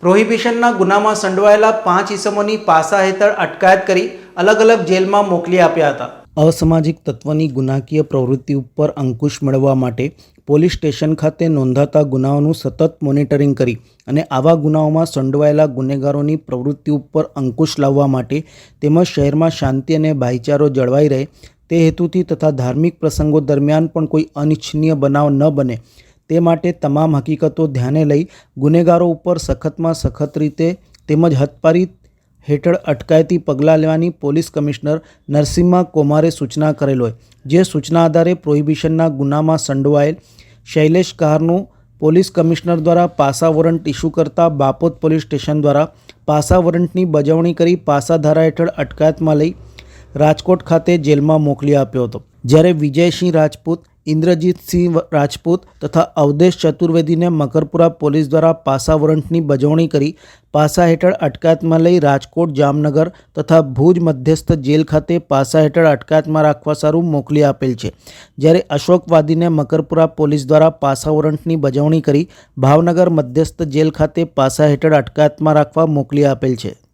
પ્રોહિબિશનના ગુનામાં સંડવાયેલા પાંચ ઇસમોની પાસા હેઠળ અટકાયત કરી અલગ અલગ જેલમાં મોકલી આપ્યા હતા. અસામાજિક તત્વની ગુનાકીય પ્રવૃત્તિ ઉપર અંકુશ મેળવવા માટે પોલીસ સ્ટેશન ખાતે નોંધાતા ગુનાઓનું સતત મોનિટરિંગ કરી અને આવા ગુનાઓમાં સંડવાયેલા ગુનેગારોની પ્રવૃત્તિ ઉપર અંકુશ લાવવા માટે તેમજ શહેરમાં શાંતિ અને ભાઈચારો જળવાઈ રહે તે હેતુથી તથા ધાર્મિક પ્રસંગો દરમિયાન પણ કોઈ અનિચ્છનીય બનાવ ન બને તે માટે તમામ હકીકતો ધ્યાને લઈ ગુનેગારો ઉપર સખતમાં સખત રીતે તેમજ હદપારી હેઠળ અટકાયતી પગલાં લેવાની પોલીસ કમિશનર નરસિમ્હા કોમારે સૂચના કરેલ હોય. જે સૂચના આધારે પ્રોહિબિશનના ગુનામાં સંડોવાયેલ શૈલેષ કહારનું પોલીસ કમિશનર દ્વારા પાસા વોરંટ ઇસ્યુ કરતા બાપોદ પોલીસ સ્ટેશન દ્વારા પાસા વોરંટની બજવણી કરી પાસા ધારા હેઠળ અટકાયતમાં લઈ રાજકોટ ખાતે જેલમાં મોકલી આપ્યો હતો. જ્યારે વિજયસિંહ રાજપૂત, ઇન્દ્રજીતસિંહ રાજપૂત તથા અવધેશ ચતુર્વેદીને મકરપુરા પોલીસ દ્વારા પાસા વોરંટની બજવણી કરી, પાસા હેઠળ અટકાયતમાં લઈ રાજકોટ, જામનગર તથા ભુજ મધ્યસ્થ જેલ ખાતે પાસા હેઠળ અટકાયતમાં રાખવા સારું મોકલી આપેલ છે. જ્યારે અશોકવાદીને મકરપુરા પોલીસ દ્વારા પાસા વોરંટની બજવણી કરી, ભાવનગર મધ્યસ્થ જેલ ખાતે પાસા હેઠળ અટકાયતમાં રાખવા મોકલી આપેલ છે.